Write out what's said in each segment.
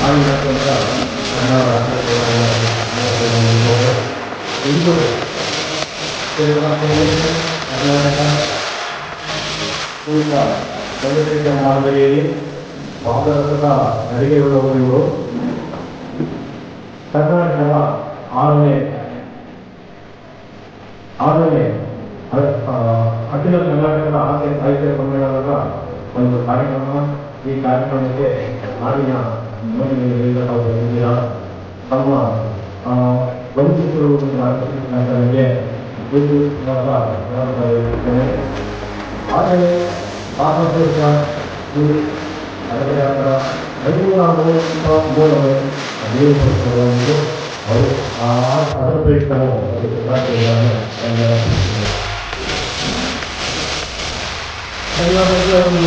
ಕನ್ನಡ ಇಂದು ಅದು ಈ ಮುಂದೆ ಮಾದರಿಯಲ್ಲಿ ಭಾರತದ ನಡಿಗೆಯುಳ್ಳವರು ಕರ್ನಾಟಕದ ಆರನೇ ಆರನೇ ಅಖಿಲ ಕರ್ನಾಟಕದ ಆಸೆ ಸಾಹಿತ್ಯ ಸಮ್ಮೇಳನದ ಒಂದು ಕಾರ್ಯಕ್ರಮ ಈ ಕಾರ್ಯಕ್ರಮಕ್ಕೆ ನಾಡಿನ ಬಂದಿದ್ದೀರಾ ತಮ್ಮ ವಂಚಿಸಿರುವುದನ್ನು ನನಗೆ ಇದ್ದೇನೆ ಆದರೆ ಭಾರತದೇಶ ಅದರ ಐನೂರ ಮೂಲವೇ ಅದೇ ಪುಸ್ತಕವನ್ನು ಅವರು ಆ ಅದರ ಅದಕ್ಕೆ ಸಾಧ್ಯವನ್ನು ಕನ್ನಡ ಕನ್ನಡವನ್ನು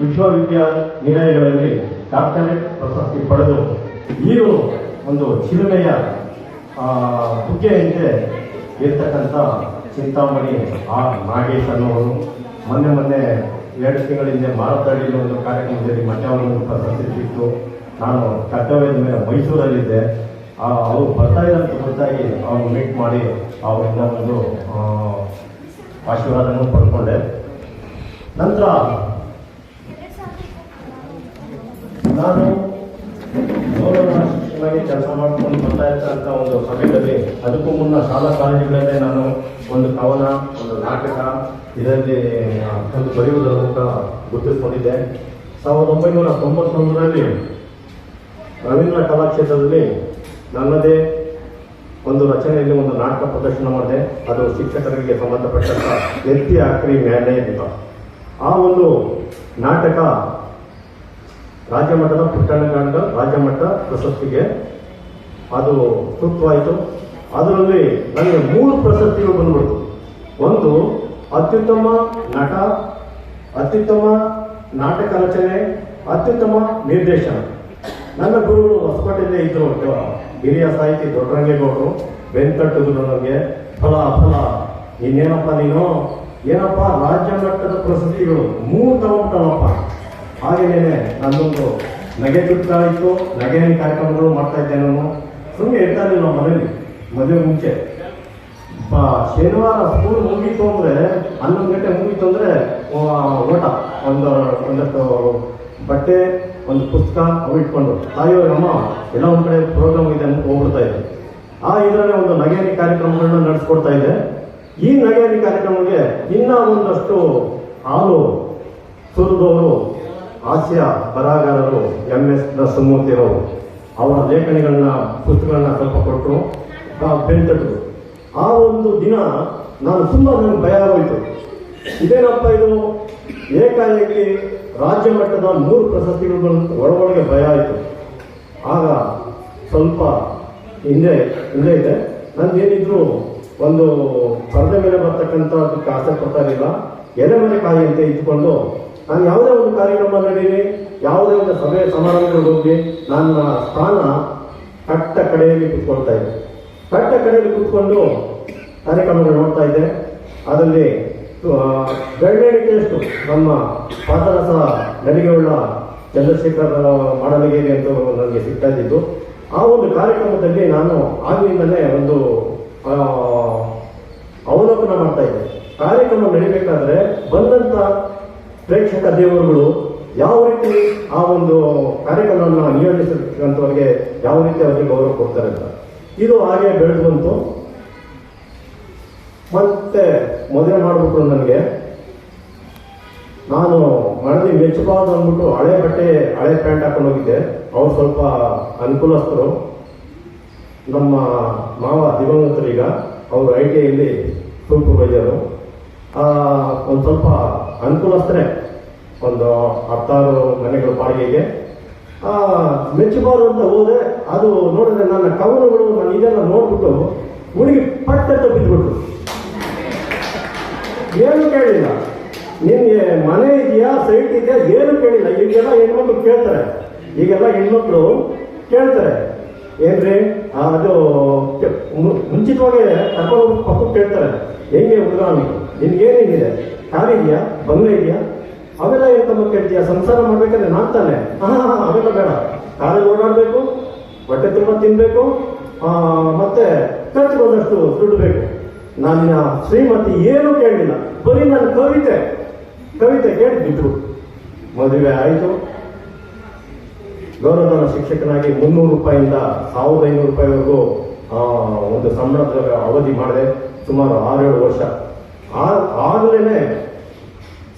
ವಿಶ್ವವಿದ್ಯಾನಿಲಯಗಳಲ್ಲಿ ಡಾಕ್ಟರೇಟ್ ಪ್ರಶಸ್ತಿ ಪಡೆದು ನೀವು ಒಂದು ಚಿಲುಮೆಯ ಆ, ಬುಗ್ಗೆಯಂತೆ ಇರ್ತಕ್ಕಂಥ ಚಿಂತಾಮಣಿ ಆ ನಾಗೇಶ್ ಅನ್ನೋರು ಮೊನ್ನೆ ಮೊನ್ನೆ ಎರಡು ತಿಂಗಳ ಹಿಂದೆ ಮಾರತಹಳ್ಳಿಯಲ್ಲಿ ಒಂದು ಕಾರ್ಯಕ್ರಮದಲ್ಲಿ ಮಧ್ಯಾಹ್ನ ಪ್ರಶಸ್ತಿ ಸಿಕ್ತು ನಾನು ಕರ್ತವ್ಯದ ಮೇಲೆ ಮೈಸೂರಲ್ಲಿದ್ದೆ. ಅವರು ಬರ್ತಾ ಇದ್ದಂತ ಗೊತ್ತಾಗಿ ಅವ್ರು ಮೀಟ್ ಮಾಡಿ ಅವರಿಂದ ಒಂದು ಆಶೀರ್ವಾದವನ್ನು ಪಡ್ಕೊಂಡೆ. ನಂತರ ನಾನು ಗೌರವ ಶಿಕ್ಷಕನಾಗಿ ಕೆಲಸ ಮಾಡ್ಕೊಂಡು ಬರ್ತಾ ಇರ್ತಕ್ಕಂಥ ಒಂದು ಸಮಯದಲ್ಲಿ ಅದಕ್ಕೂ ಮುನ್ನ ಶಾಲಾ ಕಾಲೇಜುಗಳಲ್ಲೇ ನಾನು ಒಂದು ಕವನ, ಒಂದು ನಾಟಕ, ಇದರಲ್ಲಿ ತಂದು ಬರೆಯುವುದರ ಮೂಲಕ ಗುರುತಿಸ್ಕೊಂಡಿದ್ದೆ. ಸಾವಿರದ ಒಂಬೈನೂರ ತೊಂಬತ್ತೊಂದರಲ್ಲಿ ರವೀಂದ್ರ ಕಲಾಕ್ಷೇತ್ರದಲ್ಲಿ ನನ್ನದೇ ಒಂದು ರಚನೆಯಲ್ಲಿ ಒಂದು ನಾಟಕ ಪ್ರದರ್ಶನ ಮಾಡಿದೆ. ಅದು ಶಿಕ್ಷಕರಿಗೆ ಸಂಬಂಧಪಟ್ಟಂಥ ಎತ್ತಿ ಆಕ್ರಿ ಅಂತ. ಆ ಒಂದು ನಾಟಕ ರಾಜ್ಯ ಮಟ್ಟದ ಪುಟ್ಟಣ್ಣಗಂಡ ರಾಜ್ಯ ಮಟ್ಟ ಪ್ರಶಸ್ತಿಗೆ ಅದು ಸೂಕ್ತವಾಯಿತು ಅದರಲ್ಲಿ ನನಗೆ ಮೂರು ಪ್ರಶಸ್ತಿಗಳು ಬಂದ್ಬಿಡ್ತು. ಒಂದು, ಅತ್ಯುತ್ತಮ ನಟ, ಅತ್ಯುತ್ತಮ ನಾಟಕ ರಚನೆ, ಅತ್ಯುತ್ತಮ ನಿರ್ದೇಶನ. ನನ್ನ ಗುರುಗಳು ಹೊಸಕೋಟೆಯಲ್ಲೇ ಒಟ್ಟು ಹಿರಿಯ ಸಾಹಿತಿ ದೊಡ್ಡರಂಗೇಗೌಡರು ಬೆಂಕಟ್ಟದ್ರು ನನಗೆ ಫಲ ಫಲ. ಇನ್ನೇನಪ್ಪ ನೀನು? ಏನಪ್ಪ ರಾಜ್ಯ ಮಟ್ಟದ ಪ್ರಶಸ್ತಿಗಳು? ಮೂರು ತಗೊಂಡ್ಬಿಟ್ಟವಪ್ಪ ಹಾಗೇನೇನೆ ನನ್ನೊಂದು ನಗೆ ಚುಟ್ಟ ಇತ್ತು ನಗೆ ಕಾರ್ಯಕ್ರಮಗಳು ಮಾಡ್ತಾ ಇದ್ದೆ ನಾನು. ಸುಮ್ಮನೆ ಇರ್ತಾ ಇಲ್ಲ ನಮ್ಮ ಮನೇಲಿ. ಮದುವೆ ಮುಂಚೆ. ಶನಿವಾರ ಸ್ಕೂಲ್ ಮುಗೀತು ಅಂದರೆ, ಹನ್ನೊಂದು ಗಂಟೆ ಮುಗೀತು ಅಂದರೆ ಓಟ. ಒಂದು ಒಂದಷ್ಟು ಬಟ್ಟೆ, ಒಂದು ಪುಸ್ತಕ, ಅವು ಇಟ್ಕೊಂಡು. ತಾಯಿಯವರು ನಮ್ಮ ಎಲ್ಲ ಒಂದು ಕಡೆ ಪ್ರೋಗ್ರಾಮ್ ಇದೆ ಅಂತ ಹೋಗ್ಬಿಡ್ತಾ ಇದ್ದೆ. ಆ, ಇದರಲ್ಲಿ ಒಂದು ನಗೇರಿ ಕಾರ್ಯಕ್ರಮಗಳನ್ನ ನಡೆಸ್ಕೊಡ್ತಾ ಇದ್ದೆ. ಈ ನಗೇರಿ ಕಾರ್ಯಕ್ರಮಕ್ಕೆ ಇನ್ನೂ ಒಂದಷ್ಟು ಹಾಲು ಸುರಿದವರು ಹಾಸ್ಯ ಬರಹಗಾರರು ಎಂ ಎಸ್ ನರಸಿಂಹಮೂರ್ತಿರವರು ಅವರ ಲೇಖನಿಗಳನ್ನ, ಪುಸ್ತಕಗಳನ್ನ ಸ್ವಲ್ಪ ಕೊಟ್ಟರು. ಬೆಂತಟ್ಟರು ಆ ಒಂದು ದಿನ ನಾನು ತುಂಬ ನನಗೆ ಭಯ ಹೋಯಿತು ಇದೇನಪ್ಪ ಇದು? ಏಕಾಏಕಿ ರಾಜ್ಯ ಮಟ್ಟದ ಮೂರು ಪ್ರಶಸ್ತಿಗಳು ಒಳಗೊಳಗೆ ಭಯ ಆಯಿತು. ಆಗ ಸ್ವಲ್ಪ ಹಿಂದೆ ಹಿಂದೆ ಇದೆ. ನಂದೇನಿದ್ರು ಒಂದು ಪರದೆ ಮೇಲೆ ಬರ್ತಕ್ಕಂಥದ್ದಕ್ಕೆ ಆಸೆ ಪಡ್ತಾ ಇರಲಿಲ್ಲ. ಎಲೆ ಮನೆ ಕಾಯಿ ಅಂತ ಇಟ್ಕೊಂಡು ನಾನು ಯಾವುದೇ ಒಂದು ಕಾರ್ಯಕ್ರಮ ನಡೀಲಿ ಯಾವುದೇ ಒಂದು ಸಭೆ ಸಮಾರಂಭಗಳಿಗೆ ಹೋಗಿ ನನ್ನ ಸ್ಥಾನ ಕಟ್ಟ ಕಡೆಯಲ್ಲಿ ಕುತ್ಕೊಳ್ತಾ ಇದ್ದೆ. ಕಟ್ಟ ಕಡೆಯಲ್ಲಿ ಕುತ್ಕೊಂಡು ಕಾರ್ಯಕ್ರಮಗಳು ನೋಡ್ತಾ ಇದ್ದೆ. ಅದರಲ್ಲಿ ಬೆಳ್ಳೆಷ್ಟು ನಮ್ಮ ನಮ್ಮ ಸಹ ನಡಿಗೆಯುಳ್ಳ ಚಂದ್ರಶೇಖರ ಮಾಡಲಿಗೇರಿ ಅಂತ ನನಗೆ ಸಿಗ್ತಾ ಆ ಒಂದು ಕಾರ್ಯಕ್ರಮದಲ್ಲಿ ನಾನು ಆಗಿನಿಂದಲೇ ಒಂದು ಅವಲೋಕನ ಮಾಡ್ತಾ ಇದ್ದೆ. ಕಾರ್ಯ ಪ್ರೇಕ್ಷಕ ದೇವರುಗಳು ಯಾವ ರೀತಿ ಆ ಒಂದು ಕಾರ್ಯಕ್ರಮವನ್ನು ನಿಯೋಜಿಸಿರ್ತಕ್ಕಂಥವ್ರಿಗೆ ಯಾವ ರೀತಿ ಅವರಿಗೆ ಗೌರವ ಕೊಡ್ತಾರೆ ಅಂತ. ಇದು ಹಾಗೆ ಬೆಳೆದು ಬಂತು. ಮತ್ತೆ ಮದುವೆ ಮಾಡಿಬಿಟ್ರು ನನಗೆ. ನಾನು ಮನದಿ ಮೆಚ್ಚಬಾರ್ದು ಅಂದ್ಬಿಟ್ಟು ಹಳೆ ಬಟ್ಟೆ, ಹಳೆ ಪ್ಯಾಂಟ್ ಹಾಕೊಂಡು ಹೋಗಿದ್ದೆ. ಅವ್ರು ಸ್ವಲ್ಪ ಅನುಕೂಲಸ್ಥರು. ನಮ್ಮ ಮಾವ ದಿವಂಗತರು ಈಗ, ಅವರು ಐ ಟಿ ಐಲಿ ಸೂಪರ್ವೈಸರು. ಒಂದು ಸ್ವಲ್ಪ ಅನುಕೂಲಸ್ಥರೇ ಒಂದು ಹತ್ತಾರು ಮನೆಗಳು ಬಾಡಿಗೆಗೆ ಆ, ಮೆಚ್ಚಬಾರ್ದು ಅಂತ ಹೋದೆ ಅದು ನೋಡಿದ್ರೆ ನನ್ನ ಕವನಗಳು ನಾನು ಇದೆಲ್ಲ ನೋಡ್ಬಿಟ್ಟು ಹುಡುಗಿ ಪಟ್ಟೆ ಬಿದ್ದುಬಿಟ್ರು ಏನು ಕೇಳಿಲ್ಲ. ನಿಮಗೆ ಮನೆ ಇದೆಯಾ ಸೈಟ್ ಇದೆಯಾ ಏನು ಕೇಳಿಲ್ಲ. ಈಗೆಲ್ಲ ಹೆಣ್ಮಕ್ಳು ಕೇಳ್ತಾರೆ. ಈಗೆಲ್ಲ ಹೆಣ್ಮಕ್ಳು ಕೇಳ್ತಾರೆ. ಏನ್ರಿ? ಅದು ಮುಂಚಿತವಾಗಿ ಕರ್ಕೊಂಡು ಪಕ್ಕಕ್ಕೆ ಕೇಳ್ತಾರೆ. ಹೆಂಗೆ ಹುಡುಗ ನಿನ್ಗೇನೇನಿದೆ ಕಾರಿದೆಯಾ? ಬಂಗ್ಲೆ ಇದೆಯಾ ಅವೆಲ್ಲ ಹೇಳ್ತಮ್ಮ ತಮ್ಮ ಕೇಳ್ತೀಯ ಸಂಸಾರ ಮಾಡ್ಬೇಕಾದ್ರೆ ನಾನು ತಾನೆ? ಅವೆಲ್ಲ ಬೇಡ. ಕಾರಲ್ಲಿ ಓಡಾಡ್ಬೇಕು ಹೊಟ್ಟೆ ತುಂಬ ತಿನ್ಬೇಕು ಆ, ಮತ್ತೆ ಖರ್ಚು ಬಂದಷ್ಟು ದುಡ್ಡು ಬೇಕು. ನನ್ನ ಶ್ರೀಮತಿ ಏನು ಕೇಳಿಲ್ಲ. ಬರೀ ನನ್ನ ಕವಿತೆ. ಕವಿತೆ ಕೇಳಿ ಬಿಟ್ಟು ಮದುವೆ ಆಯಿತು. ಗೌರವಧನ ಶಿಕ್ಷಕನಾಗಿ ಮುನ್ನೂರು ರೂಪಾಯಿಂದ ಸಾವಿರದ ಐನೂರು ರೂಪಾಯಿವರೆಗೂ ಒಂದು ಸಂಬಳದ ಅವಧಿ ಮಾಡಿದೆ. ಸುಮಾರು ಆರೇಳು ವರ್ಷ. ಆಗಲೇ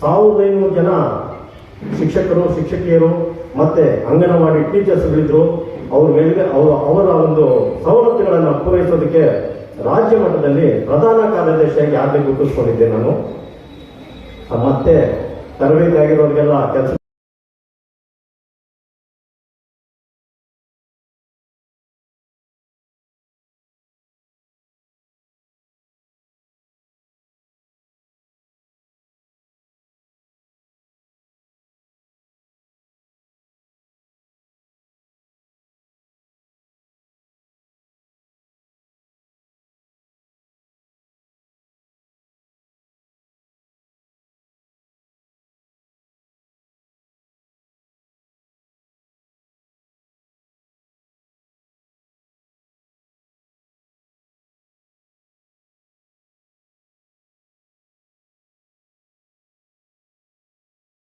ಸಾವಿರದ ಐನೂರು ಜನ ಶಿಕ್ಷಕರು, ಶಿಕ್ಷಕಿಯರು ಮತ್ತೆ ಅಂಗನವಾಡಿ ಟೀಚರ್ಸ್ಗಳಿದ್ರು. ಅವ್ರ ಮೇಲೆ ಅವರು ಅವರ ಒಂದು ಸವಲತ್ತುಗಳನ್ನು ಪೂರೈಸೋದಕ್ಕೆ ರಾಜ್ಯ ಮಟ್ಟದಲ್ಲಿ ಪ್ರಧಾನ ಕಾರ್ಯದರ್ಶಿಯಾಗಿ ಆಗಲೇ ಗುರುತಿಸ್ಕೊಂಡಿದ್ದೆ ನಾನು. ಮತ್ತೆ ತರಬೇತಿ ಆಗಿರೋರಿಗೆಲ್ಲ ಕೆಲಸ